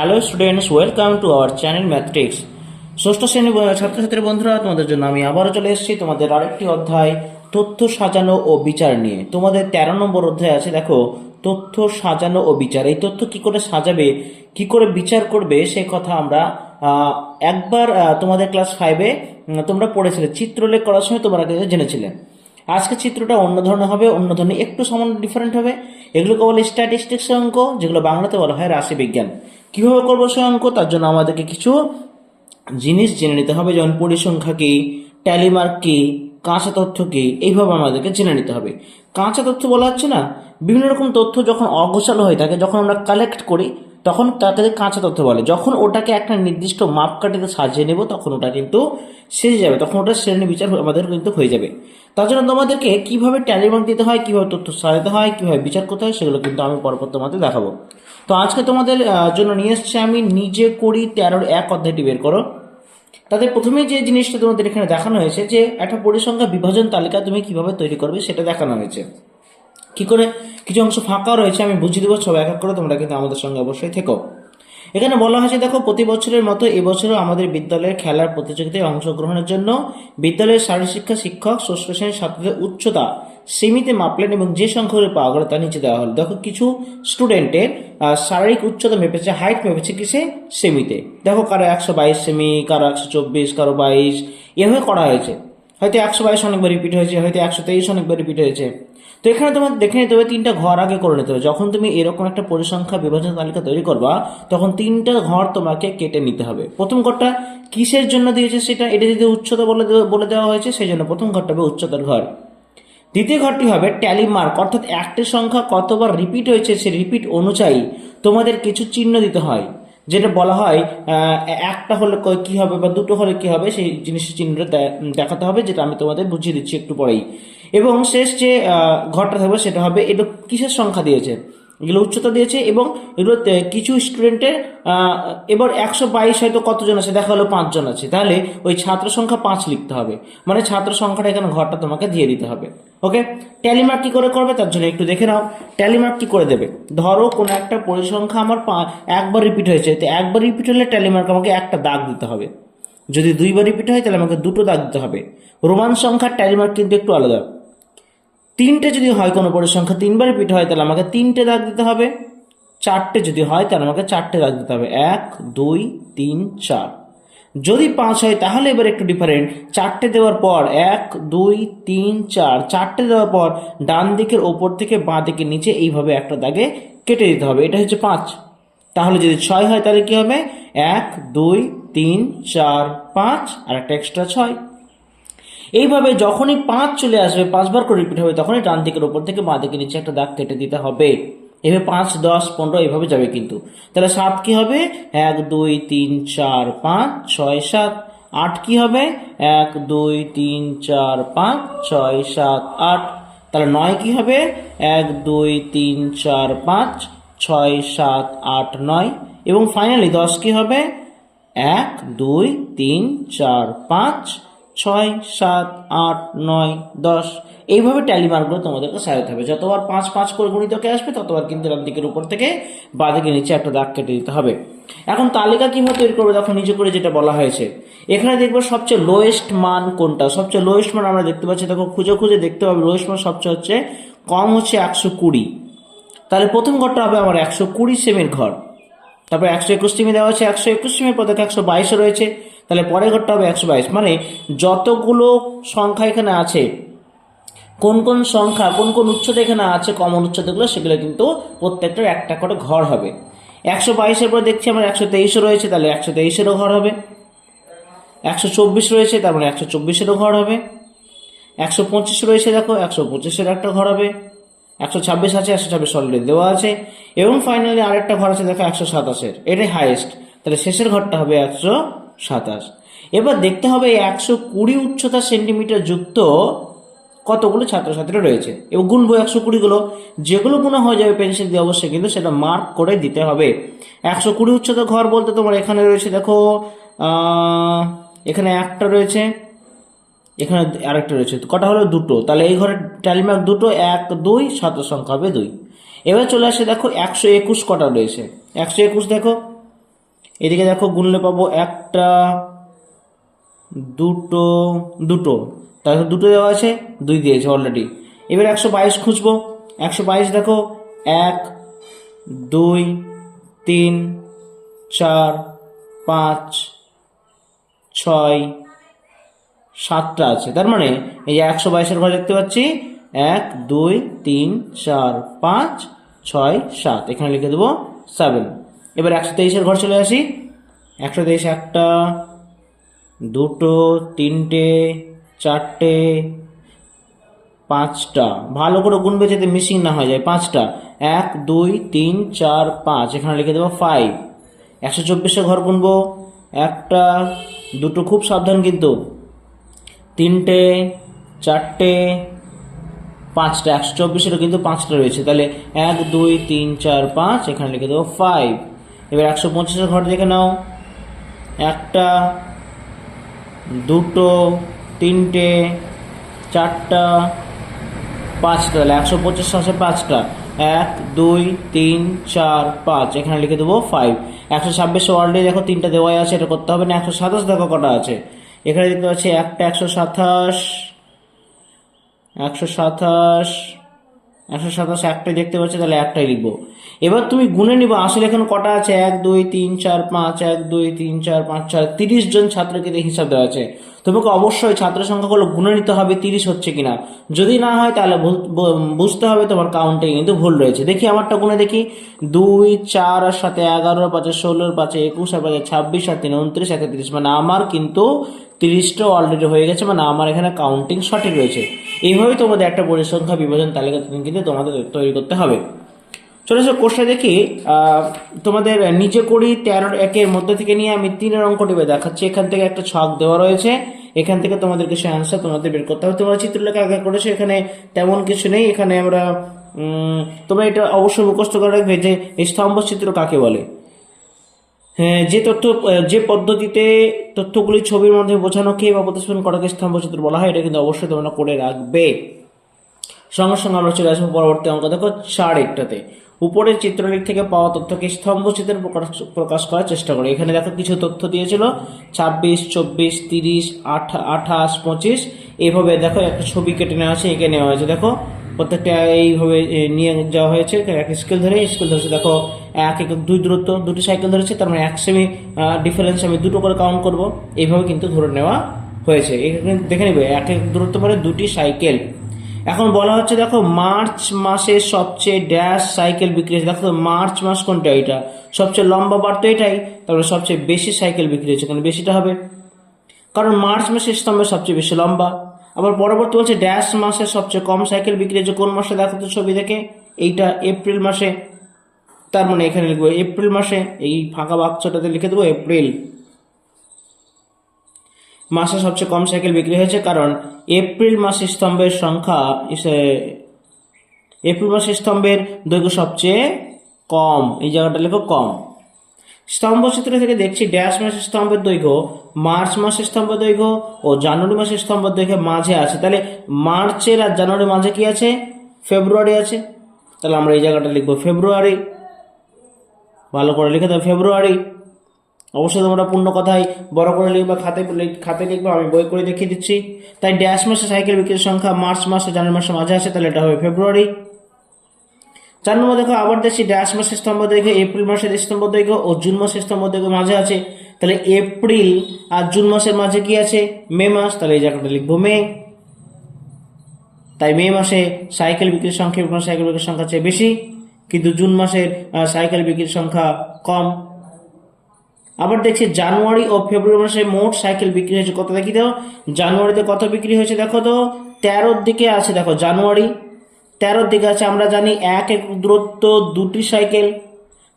Hello students welcome to our channel mathematics ষষ্ঠ শ্রেণি ছাত্রছাত্রী বন্ধুরা, তোমাদের জন্য আমি আবারও চলে এসেছি। তোমাদের আরেকটি অধ্যায়, তথ্য সাজানো ও বিচার নিয়ে। তোমাদের তেরো নম্বর অধ্যায় আছে, দেখো, তথ্য সাজানো ও বিচার। এই তথ্য কি করে সাজাবে, কি করে বিচার করবে, সে কথা আমরা একবার তোমাদের ক্লাস ফাইভে তোমরা পড়েছিলে। চিত্রলেখ করার সময় তোমরা কিন্তু জেনেছিলে। আজকে চিত্রটা অন্য ধরনের হবে, অন্য ধরনের একটু সামান্য ডিফারেন্ট হবে। এগুলোকে বলে স্ট্যাটিস্টিক্স অঙ্ক, যেগুলো বাংলাতে বলা হয় রাশি বিজ্ঞান কীভাবে করব সে অঙ্ক? তার জন্য আমাদেরকে কিছু জিনিস জেনে নিতে হবে, যেমন পরিসংখ্যা কি ট্যালিমার্ক কি, কাঁচা তথ্য কি, এইভাবে আমাদেরকে জেনে নিতে হবে। কাঁচা তথ্য বলা হচ্ছে না, বিভিন্ন রকম তথ্য যখন অগোছালো হয়ে থাকে যখন আমরা কালেক্ট করি, তখন তাকে কাঁচা তথ্য বলে। যখন ওটাকে একটা নির্দিষ্ট মাপকাঠিতে সাজিয়ে নেব, তখন ওটা কিন্তু সেজে যাবে, তখন ওটা শ্রেণি বিচার আমাদের কিন্তু হয়ে যাবে। তার জন্য তোমাদেরকে কীভাবে ট্যালিমার্ক দিতে হয়, কীভাবে তথ্য সাজাতে হয়, কীভাবে বিচার করতে হয়, সেগুলো কিন্তু আমি পরপর তোমাদের দেখাবো। তো আজকে তোমাদের জন্য নিয়ে এসছি আমি নিজে করি তেরোর এক অধ্যায়টি বের করো। তাদের প্রথমে যে জিনিসটা তোমাদের এখানে দেখানো হয়েছে যে একটা পরিসংখ্যা বিভাজন তালিকা তুমি কীভাবে তৈরি করবে, সেটা দেখানো হয়েছে। কি করে? কিছু অংশ ফাঁকা রয়েছে, আমি বুঝিয়ে দেবো সব এক এক করে তোমরা কিন্তু আমাদের সঙ্গে অবশ্যই থেকো। এখানে বলা হয়েছে, দেখো, প্রতি বছরের মতো এবছরও আমাদের বিদ্যালয়ের খেলার প্রতিযোগিতায় অংশগ্রহণের জন্য বিদ্যালয়ের শারীরশিক্ষা শিক্ষক, ষষ্ঠ শ্রেণির ছাত্রদের উচ্চতা সেমিতে মাপলেন এবং যে সংখ্যক পাওয়া গেল তা নিচে দেওয়া হলো। দেখো, কিছু স্টুডেন্টের শারীরিক উচ্চতা মেপেছে, হাইট মেপেছে কিসে? সেমিতে। দেখো, কারও একশো বাইশ সেমি, কারও একশো চব্বিশ, কারও বাইশ। এভাবে করা হয়েছে। হয়তো একশো বাইশ অনেকবার রিপিট হয়েছে, হয়তো একশো তেইশ অনেকবার রিপিট হয়েছে। তো এখানে তোমার, দেখে নিতে হবে, তিনটা ঘর আগে করে নিতে হবে। যখন তুমি এরকম একটা পরিসংখ্যা বিভাজন তালিকা তৈরি করবা, তখন তিনটা ঘর তোমাকে কেটে নিতে হবে। প্রথম ঘরটা কিসের জন্য দিয়েছে সেটা, এটা যদি উচ্চতা বলে বলে দেওয়া হয়েছে, সেই জন্য প্রথম ঘরটা হবে উচ্চতার ঘর। দ্বিতীয় ঘরটি হবে ট্যালি মার্ক অর্থাৎ একটি সংখ্যা কতবার রিপিট হয়েছে, সেই রিপিট অনুযায়ী তোমাদের কিছু চিহ্ন দিতে হয়। যেটা বলা হয় একটা হলে কী হবে বা দুটো হলে কী হবে সেই জিনিসের চিহ্ন দেখাতে হবে, যেটা আমি তোমাদের বুঝিয়ে দিচ্ছি একটু পরেই। এবং শেষ যে ঘরটা থাকবে সেটা হবে, এটা কিসের সংখ্যা দিয়েছে? এগুলো উচ্চতা দিয়েছে এবং এগুলো কিছু স্টুডেন্টের এবার একশো বাইশ হয়তো কতজন আছে, দেখা হলো পাঁচজন আছে। তাহলে ওই ছাত্র সংখ্যা পাঁচ লিখতে হবে। মানে ছাত্র সংখ্যাটা এখানে ঘরটা তোমাকে দিয়ে দিতে হবে। ওকে? ট্যালিমার্ক কি করে করবে? তার জন্য একটু দেখে নাও। ট্যালিমার্ক কি করে দেবে? ধরো কোনো একটা পরিসংখ্যা আমার একবার রিপিট হয়েছে। তো একবার রিপিট হলে ট্যালিমার্ক আমাকে একটা দাগ দিতে হবে। যদি দুইবার রিপিট হয়, তাহলে আমাকে দুটো দাগ দিতে হবে। রোমান সংখ্যার ট্যালিমার্ক কিন্তু একটু আলাদা। তিনটে যদি হয় কোনো পরিসংখ্যা তিনবার রিপিট হয়, তাহলে আমাকে তিনটে দাগ দিতে হবে। চারটে যদি হয়, তাহলে আমাকে চারটে দাগ দিতে হবে। এক, দুই, তিন, চার। যদি পাঁচ হয়, তাহলে এবার একটু ডিফারেন্ট চারটে দেওয়ার পর, এক, দুই, তিন, চার। চারটে দেওয়ার পর, ডান দিকের ওপর থেকে বাঁ দিকে নিচে এইভাবে একটা দাগে কেটে দিতে হবে। এটা হচ্ছে পাঁচ। তাহলে যদি ছয় হয়, তাহলে কি হবে? এক, দুই, তিন, চার, পাঁচ। আর একটা এক্সট্রা ছয়। এইভাবে যখনই পাঁচ চলে আসবে, পাঁচবার করে রিপিট হবে, তখনই ডান দিকের উপর থেকে বাঁ দিকে নিচে একটা দাগ কেটে দিতে হবে। এভাবে পাঁচ, দশ, পনেরো এইভাবে যাবে কিন্তু। তাহলে সাত কি হবে? এক, দুই, তিন, চার, পাঁচ, ছয়, সাত। আট কি হবে? এক, দুই, তিন, চার, পাঁচ, ছয়, সাত, আট। তাহলে নয় কি হবে? এক, দুই, তিন, চার, পাঁচ, ছয়, সাত, আট, নয়। এবং ফাইনালি দশ কি হবে? এক, দুই, তিন, চার, পাঁচ ছয়, সাত, আট, নয়, দশ, এইভাবে ট্যালি মার্কগুলো তোমাদেরকে সাজাতে হবে। যতবার পাঁচ পাঁচ করে গুণিতকে আসবে, ততবার কিন্তু ডান দিকের উপর থেকে বাঁ দিকে নিচে একটা দাগ কেটে দিতে হবে। এখন তালিকা কীভাবে তৈরি করবে? দেখো, নিচে করে যেটা বলা হয়েছে। এখানে দেখব সবচেয়ে লোয়েস্ট মান কোনটা? সবচেয়ে লোয়েস্ট মান আমরা দেখতে পাচ্ছি, দেখো, খুঁজে খুঁজে দেখতে হবে। লোয়েস্ট মান সবচেয়ে হচ্ছে, কম হচ্ছে একশো কুড়ি। তাহলে প্রথম ঘরটা হবে আমার একশো কুড়ি সেমির ঘর। তারপর একশো একুশ সেমি দেওয়া আছে একশো একুশ সেমির পর দেখো একশো বাইশে রয়েছে। তাহলে পরের ঘরটা হবে একশো বাইশ। মানে যতগুলো সংখ্যা এখানে আছে, কোন কোন সংখ্যা, কোন কোন উচ্চতা এখানে আছে কমন উচ্চতাগুলো, সেগুলো কিন্তু প্রত্যেকটার একটা করে ঘর হবে। একশো বাইশের পর দেখছি আমার একশো তেইশে রয়েছে, তাহলে একশো তেইশেরও ঘর হবে। একশো চব্বিশ রয়েছে, তার মানে একশো চব্বিশেরও ঘর হবে। একশো পঁচিশ রয়েছে, দেখো, একশো পঁচিশের একটা ঘর হবে। একশো ছাব্বিশ আছে, একশো ছাব্বিশ অলরেডি দেওয়া আছে। এবং ফাইনালি আরেকটা ঘর আছে, দেখো, একশো সাতাশের, এটাই হাইয়েস্ট তাহলে শেষের ঘরটা হবে একশো সাতাশ। এবার দেখতে হবে একশো কুড়ি উচ্চতা সেন্টিমিটার যুক্ত কতগুলো ছাত্রছাত্রী রয়েছে। এবং গুনবো একশো কুড়িগুলো। যেগুলো গুণা হয়ে যাবে পেন্সিল দিয়ে অবশ্যই কিন্তু সেটা মার্ক করে দিতে হবে। একশো কুড়ি উচ্চতা ঘর বলতে তোমার এখানে রয়েছে, দেখো এখানে একটা রয়েছে, এখানে আরেকটা রয়েছে, কটা হলো দুটো। তাহলে এই ঘরে ট্যালিমার্ক দুটো, এক, দুই সাত সংখ্যা হবে দুই। এবার চলে আসে, দেখো, একশো একুশ কটা রয়েছে। একশো একুশ দেখো এদিকে দেখো গুনলে পাবো একটা, দুটো দুটো। তাহলে দুটো দেওয়া আছে, দুই দিয়েছে অলরেডি এবার একশো বাইশ খুঁজবো। একশো বাইশ দেখো, এক, দুই, তিন, চার, পাঁচ, ছয়, সাতটা আছে। তার মানে এই যে একশো বাইশের ঘর দেখতে পাচ্ছি, এক, দুই, তিন, চার, পাঁচ, ছয়, সাত। এখানে লিখে দেবো সেভেন এবার একশো তেইশের ঘর চলে আসি। একশো তেইশ একটা, দুটো, তিনটে, চারটে, পাঁচটা। ভালো করে গুনবে যাতে মিসিং না হয়ে যায়। পাঁচটা। এক, দুই, তিন, চার, পাঁচ। এখানে লিখে দেবো ফাইভ একশো চব্বিশে ঘর গুনবো। একটা, দুটো খুব সাবধান কিন্তু। তিনটে, চারটে, পাঁচটা। একশো চব্বিশেরও কিন্তু পাঁচটা রয়েছে। তাহলে এক, দুই, তিন, চার, পাঁচ। এখানে লিখে দেবো ফাইভ এবার একশো পঁচিশের ঘর দেখে নাও। একটা, দুটো, তিনটে, চারটা, পাঁচটা। তাহলে একশো পঁচিশ আছে পাঁচটা। এক, দুই, তিন, চার, পাঁচ। এখানে লিখে দেবো ফাইভ একশো ছাব্বিশে অলরেডি দেখো তিনটা দেওয়াই আছে, এটা করতে হবে না। একশো সাতাশ দেখো কটা আছে। এখানে দেখতে পাচ্ছি একটা একশো সাতাশ একশো সাতাশ একশো সাতাশ, একটাই দেখতে পাচ্ছি, তাহলে একটাই লিখব। এবার তুমি গুনে নিবো, আসলে এখানে কটা আছে? এক, দুই, তিন, চার, পাঁচ, এক, দুই, তিন, চার, পাঁচ চার তিরিশ জন ছাত্রকে হিসাব দেওয়া আছে। তোমাকে অবশ্যই ছাত্র সংখ্যাগুলো গুনে নিতে হবে তিরিশ হচ্ছে কিনা। যদি না হয় তাহলে বুঝতে হবে তোমার কাউন্টে কিন্তু ভুল রয়েছে। দেখি আমারটা গুনে দেখি। দুই, চার আর সাথে এগারো, পাঁচে ষোলোর পাঁচে একুশ, আর পাঁচে ছাব্বিশ আর তিন, উনত্রিশ একত্রিশ মানে আমার কিন্তু তিরিশটা অলরেডি হয়ে গেছে মানে আমার এখানে কাউন্টিং সঠিক রয়েছে। এইভাবেই তোমাদের একটা পরিসংখ্যা বিভাজন তালিকা কিন্তু তোমাদের তৈরি করতে হবে। চলে এসো কোর্সটা দেখি তোমাদের নিচে করি তেরো একের মধ্যে থেকে নিয়ে আমি তিনের অঙ্কটি দেখাচ্ছি। এখান থেকে একটা ছক দেওয়া রয়েছে। এখান থেকে তোমাদেরকে সে আনসার তোমাদের বের করতে হবে। তোমরা চিত্রলেখা আগে করেছ, এখানে তেমন কিছু নেই। এখানে আমরা তোমরা এটা অবশ্যই মুখস্থ করে রাখবে যে স্তম্ভ চিত্র কাকে বলে? হ্যাঁ যে তথ্য যে পদ্ধতিতে তথ্যগুলি ছবির মধ্যে বোঝানোকে বা প্রতিস্থাপন করাকে স্তম্ভচিত্র বলা হয়, এটা কিন্তু অবশ্যই তোমরা করে রাখবে। সঙ্গে সঙ্গে আমরা চলে আসব পরবর্তী অঙ্ক। দেখো, চার একটাতে। উপরের চিত্রলেখ থেকে পাওয়া তথ্যকে স্তম্ভ চিত্রে প্রকাশ প্রকাশ করার চেষ্টা করে। এখানে দেখো কিছু তথ্য দিয়েছিল। ছাব্বিশ, চব্বিশ, তিরিশ, আঠা, আঠাশ, পঁচিশ। এইভাবে দেখো একটা ছবি কেটে নেওয়া আছে, এঁকে নেওয়া হয়েছে। দেখো, প্রত্যেকটা এইভাবে নিয়ে যাওয়া হয়েছে। একটা স্কেল ধরে স্কেল ধরেছে। দেখো, এক এক দুই দূরত্ব, দুটি সাইকেল ধরেছে। তার মানে এক সেমি ডিফারেন্স আমি দুটো করে কাউন্ট করব। এইভাবে কিন্তু ধরে নেওয়া হয়েছে। এখানে দেখে নেবে, এক এক দূরত্ব মানে দুটি সাইকেল। এখন বলা হচ্ছে, দেখো, মার্চ মাসে সবচেয়ে ড্যাশ সাইকেল বিক্রি হয়েছে। দেখো, মার্চ মাস কোনটা এটা? সবচেয়ে লম্বা বার তো এটাই, তারপরে সবচেয়ে বেশি সাইকেল বিক্রি হয়েছে। কারণ বেশিটা হবে? কারণ মার্চ মাসের স্তম্ভে সবচেয়ে বেশি লম্বা। আবার পরবর্তী বলছে ড্যাশ মাসে সবচেয়ে কম সাইকেল বিক্রি হয়েছে কোন মাসে? দেখো তো ছবি দেখে, এইটা এপ্রিল মাসে। তার মানে এখানে লিখব এপ্রিল মাসে, এই ফাঁকা বাক্সটাতে লিখে দেবো এপ্রিল মাসে সবচেয়ে কম সাইকেল বিক্রি হয়েছে কারণ এপ্রিল মাসে স্তম্ভের সংখ্যা এপ্রিল মাসের স্তম্ভের দৈর্ঘ্য সবচেয়ে কম। এই জায়গাটা লেখো কম। স্তম্ভ চিত্র থেকে দেখছি ড্যাশ মাসের স্তম্ভের দৈর্ঘ্য, মার্চ মাসের স্তম্ভের দৈর্ঘ্য ও জানুয়ারি মাসের স্তম্ভের দৈর্ঘ্য মাঝে আছে। তাহলে মার্চের আর জানুয়ারির মাঝে কি আছে? ফেব্রুয়ারি আছে। তাহলে আমরা এই জায়গাটা লিখব ফেব্রুয়ারি। ভালো করে লিখে দাও, ফেব্রুয়ারি। অবশ্যই তোমরা পূর্ণ কথায় বড় করে লিখবা, খাতে খাতে লিখবা, আমি বই করে দেখিয়ে দিচ্ছি। তাই ড্যাশ মাসে সাইকেল বিক্রির সংখ্যা মার্চ মাসে জানুয়ারি মাসের মাঝে আছে তাহলে এটা হবে ফেব্রুয়ারি। চার নম্বর দেখো, আবার দেখছি ড্যাশ মাসের স্তম্ভ দৈর্ঘ্য এপ্রিল মাসের স্তম্ভ দৈর্ঘ্য ও জুন মাসের স্তম্ভ দৈর্ঘ্য মাঝে আছে। তাহলে এপ্রিল আর জুন মাসের মাঝে কি আছে? মে মাস, তাহলে এই জায়গাটা লিখব মে। তাই মে মাসে সাইকেল বিক্রির সংখ্যা সাইকেল বিক্রির সংখ্যা চেয়ে বেশি, কিন্তু জুন মাসের সাইকেল বিক্রির সংখ্যা কম। আবার দেখছি জানুয়ারি ও ফেব্রুয়ারি মাসে মোট সাইকেল বিক্রি হয়েছে। কত দেখি দাও? জানুয়ারিতে কত বিক্রি হয়েছে দেখো তো? তেরোর দিকে আছে দেখো, জানুয়ারি। তেরোর দিকে আছে, আমরা জানি এক এক দূরত্ব দুটি সাইকেল।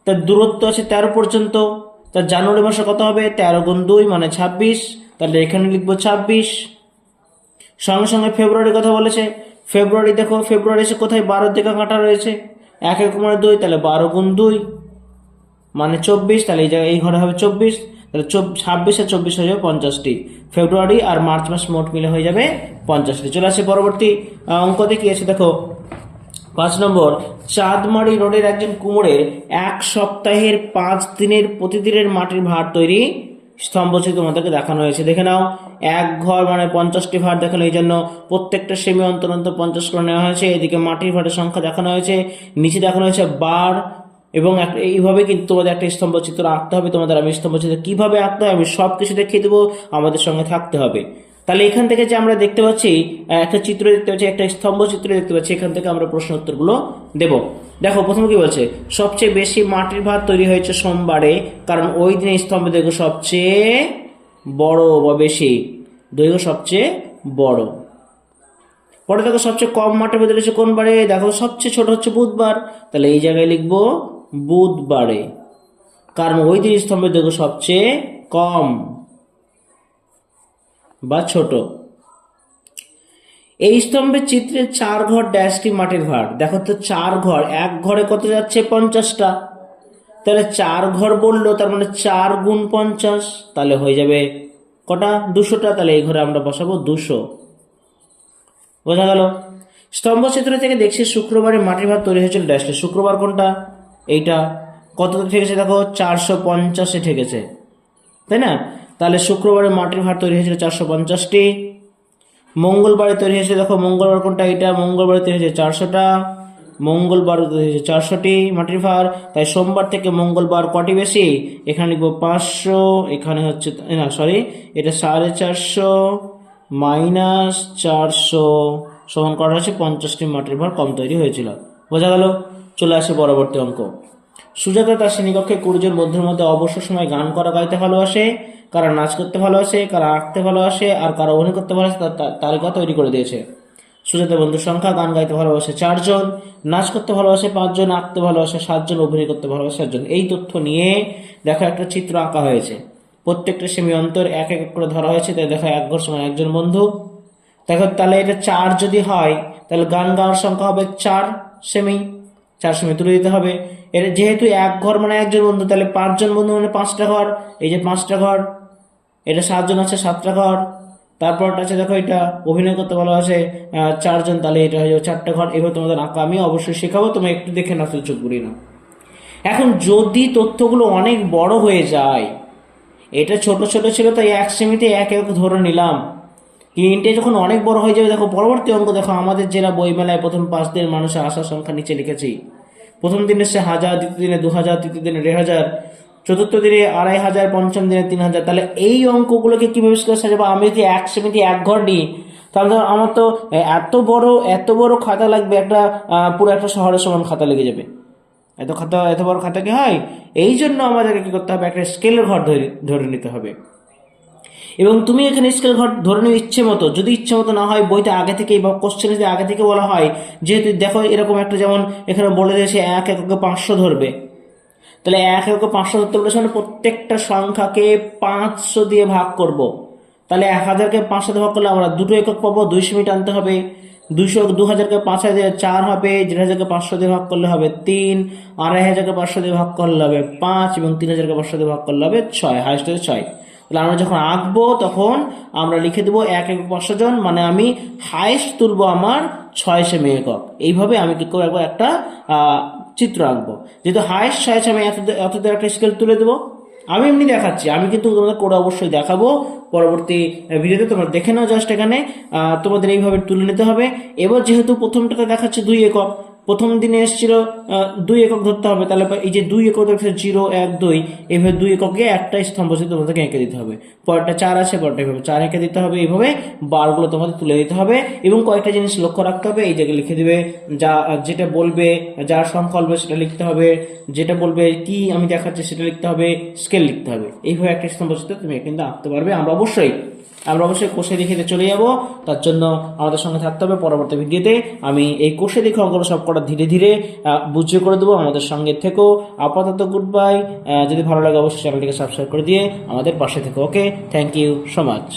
তার দূরত্ব আছে তেরো পর্যন্ত। তার জানুয়ারি মাসে কত হবে? তেরো গুণ দুই মানে ছাব্বিশ। তাহলে এখানে লিখব ছাব্বিশ। সঙ্গে সঙ্গে ফেব্রুয়ারি কথা বলেছে। ফেব্রুয়ারি দেখো, ফেব্রুয়ারি এসে কোথায় বারোর দিকে কাটা রয়েছে? এক এক মানে দুই, তাহলে বারো গুণ দুই। মানে চব্বিশ, তাহলে এই জায়গায়, এই ঘরে হবে চব্বিশ, তাহলে ছাব্বিশ আর চব্বিশ হয়ে যাবে পঞ্চাশটি। ফেব্রুয়ারি আর মার্চ মাস মোট মিলে হয়ে যাবে পঞ্চাশটি। চলে আসে পরবর্তী অঙ্ক দেখি আছে দেখো। পাঁচ নম্বর, চাঁদমারি রোডের একজন কুমোরের এক সপ্তাহের পাঁচ দিনের প্রতিদিনের মাটির ভার তৈরি স্তম্ভচিত্র তোমাদেরকে দেখানো হয়েছে। দেখে নাও, এক ঘর মানে পঞ্চাশটি ভার দেখানো এই জন্য প্রত্যেকটা সেমি অন্তর অন্তর পঞ্চাশ করে নেওয়া হয়েছে। এদিকে মাটির ভারের সংখ্যা দেখানো হয়েছে, নিচে দেখানো হয়েছে বার এবং এইভাবে কিন্তু তোমাদের একটা স্তম্ভচিত্র আঁকতে হবে, তোমাদের আমি স্তম্ভচিত্র কীভাবে আঁকতে হয় আমি সব কিছু দেখিয়ে দেবো, আমাদের সঙ্গে থাকতে হবে। তাহলে এখান থেকে যে আমরা দেখতে পাচ্ছি একটা চিত্র দেখতে পাচ্ছি, একটা স্তম্ভ চিত্র দেখতে পাচ্ছি, এখান থেকে আমরা প্রশ্ন উত্তরগুলো দেব। দেখো, প্রথমে কি বলছে? সবচেয়ে বেশি মাটির ভাত তৈরি হয়েছে সোমবারে, কারণ ওই দিনে স্তম্ভ দৈর্ঘ্য সবচেয়ে বড় বা বেশি। দৈর্ঘ্য সবচেয়ে বড়। পরে দেখো, সবচেয়ে কম মাঠে বেঁধে রয়েছে কোন বারে? দেখো, সবচেয়ে ছোট হচ্ছে বুধবার। তাহলে এই জায়গায় লিখব বুধবারে। কারণ ওই দিন স্তম্ভের দৈর্ঘ্য সবচেয়ে কম বা ছোট। এই স্তম্ভের চিত্রে চার ঘর ড্যাশটি মাটির ভার দেখো তো চার ঘর, এক ঘরে কত যাচ্ছে? পঞ্চাশটা। তাহলে চার ঘর বলল, তার মানে চার গুণ পঞ্চাশ, তাহলে হয়ে যাবে কটা? দুশোটা। তাহলে এই ঘরে আমরা বসাবো দুশো। বোঝা গেল? স্তম্ভ চিত্র থেকে দেখছি শুক্রবারে মাটির ভাত তৈরি হয়েছিল ড্যাশটি শুক্রবার কোনটা? এইটা কত ঠেকেছে দেখো? চারশো পঞ্চাশে ঠেকেছে। তাই না? তাহলে শুক্রবারে মাটির ভাত তৈরি হয়েছিল চারশো পঞ্চাশটি। মঙ্গলবারে তৈরি হয়েছে দেখো, মঙ্গলবার কোনটা এটা মঙ্গলবারে তৈরি হয়েছে চারশোটা। মঙ্গলবার তৈরি হয়েছে চারশোটি মাটির ভার। তাই সোমবার থেকে মঙ্গলবার কটি বেশি? এখানে লিখব পাঁচশো, এখানে হচ্ছে না সরি এটা সাড়ে চারশো মাইনাস চারশো সমান করা হচ্ছে পঞ্চাশটি মাটির ভার কম তৈরি হয়েছিল। বোঝা গেল? চলে আসে পরবর্তী অঙ্ক। সুজাতা তার শ্রেণীকক্ষে কুড়িজন বন্ধুর মধ্যে অবসর সময় গান করা, গাইতে ভালোবাসে, কারা নাচ করতে ভালোবাসে, কারা আঁকতে ভালোবাসে, আর কারা অভিনয় করতে ভালোবাসে তার তালিকা তৈরি করে দিয়েছে। সুজাতা বন্ধুর সংখ্যা, গান গাইতে ভালোবাসে চারজন, নাচ করতে ভালোবাসে পাঁচজন আঁকতে ভালোবাসে সাতজন, অভিনয় করতে ভালোবাসে সাতজন। এই তথ্য নিয়ে দেখো একটা চিত্র আঁকা হয়েছে। প্রত্যেকটা সেমি অন্তর এক এক করে ধরা হয়েছে, তাই দেখো এক ঘর সময় একজন বন্ধু। দেখো তাহলে এটা চার যদি হয়, তাহলে গান গাওয়ার সংখ্যা হবে চার সেমি। চার সেমি তুলে দিতে হবে। এর যেহেতু এক ঘর মানে একজন বন্ধু তাহলে পাঁচজন বন্ধু মানে পাঁচটা ঘর। এই যে পাঁচটা ঘর এটা সাতজন আছে সাতটা ঘর। তারপরটা আছে দেখো এটা অভিনয় করতে ভালোবাসে আহ, চারজন তাহলে এটা হয়ে যাবে চারটা ঘর। এবার তোমাদের আঁকা আমি অবশ্যই শেখাবো তুমি একটু দেখে না চোখ করি না এখন যদি তথ্যগুলো অনেক বড় হয়ে যায় এটা ছোট ছোট ছিল তাই এক সেমিতে এক এক ধরে নিলাম। তিনটে যখন অনেক বড় হয়ে যাবে, দেখো পরবর্তী অঙ্ক, দেখো আমাদের জেলা বইমেলায় প্রথম পাঁচ দিনের মানুষের আসার সংখ্যা নিচে লিখেছি। প্রথম দিনে সে হাজার, দ্বিতীয় দিনে দু হাজার, তৃতীয় দিনে দেড় হাজার, চতুর্থ দিনে আড়াই হাজার, পঞ্চম দিনে তিন হাজার। তাহলে এই অঙ্কগুলোকে কীভাবে সাজাবো আমি যদি এক সেমিতে এক ঘর নিই, তাহলে আমার তো এত বড় এত বড় খাতা লাগবে, একটা পুরো একটা শহরের সমান খাতা লেগে যাবে। এত খাতা, এত বড় খাতা কি হয়? এই জন্য আমাদেরকে কি করতে হবে? একটা স্কেলের ঘর ধরে ধরে নিতে হবে। এবং তুমি এখানে স্কেল ঘর ধরে নিও ইচ্ছে মতো। যদি ইচ্ছে মতো না হয় বইতে আগে থেকেই বা কোশ্চেন যদি আগে থেকে বলা হয়, যেহেতু দেখো এরকম একটা যেমন এখানে বলে দিয়েছে এক এককে পাঁচশো ধরবে। তাহলে এক এককে পাঁচশো ধরতে বলেছে মানে প্রত্যেকটা সংখ্যাকে পাঁচশো দিয়ে ভাগ করব। তাহলে এক হাজারকে পাঁচশো ভাগ করলে আমরা দুটো একক পাবো, দুইশো মিনিট আনতে হবে। দুশো দু হাজারকে পাঁচ হাজার চার হবে, দেড় হাজারকে পাঁচশো দিয়ে ভাগ করলে হবে তিন, আড়াই হাজারকে পাঁচশো দিয়ে ভাগ করলে হবে পাঁচ এবং তিন হাজারকে পাঁচশো দিয়ে ভাগ করলে হবে ছয় হাইস্ট ছয়। তাহলে আমরা যখন আঁকবো, তখন আমরা লিখে দেবো এক একক পাঁচশো জন মানে আমি হাইস্ট তুলবো আমার ছয় সেমি একক। এইভাবে আমি কি করব একটা চিত্র আঁকবো। যেহেতু হাইস্ট ছয় সেমি, এত এত দিয়ে একটা স্কেল তুলে দেবো। আমি এমনি দেখাচ্ছি, আমি কিন্তু তোমাদের করে অবশ্যই দেখাবো। পরবর্তী ভিডিওতে তোমরা দেখে নাও জাস্ট এখানে। তোমাদের এইভাবে তুলে নিতে হবে। এবার যেহেতু প্রথমটাতে দেখাচ্ছে দুই একক প্রথম দিনে এসেছিল দুই একক ধরতে হবে, তাহলে এই যে দুই একক দেখছে জিরো, এক, দুই, এভাবে দুই এককে একটা স্তম্ভ সে তোমাদেরকে এঁকে দিতে হবে। পরেরটা চার আছে, পরেরটা এইভাবে চার এঁকে দিতে হবে এইভাবে বারগুলো তোমাদের তুলে দিতে হবে এবং কয়েকটা জিনিস লক্ষ্য রাখতে হবে, এই জায়গায় লিখে দিবে, যা, যেটা বলবে, যার সংখ্যা সেটা লিখতে হবে, যেটা বলবে কি আমি দেখাচ্ছি সেটা লিখতে হবে, স্কেল লিখতে হবে। এইভাবে একটা স্তম্ভ তুমি কিন্তু আঁকতে পারবে, আমরা অবশ্যই আমরা অবশ্যই কোষে দেখে চলে যাব। তার জন্য আমাদের সঙ্গে থাকতে হবে পরবর্তী ভিডিওতে। আমি এই কোষে দেখে অঙ্কগুলো সব কটা ধীরে ধীরে বুঝে বুঝিয়ে করে দেবো। আমাদের সঙ্গে থেকেও আপাতত গুড বাই যদি ভালো লাগে অবশ্যই চ্যানেলটিকে সাবস্ক্রাইব করে দিয়ে আমাদের পাশে থেকে। Okay thank you so much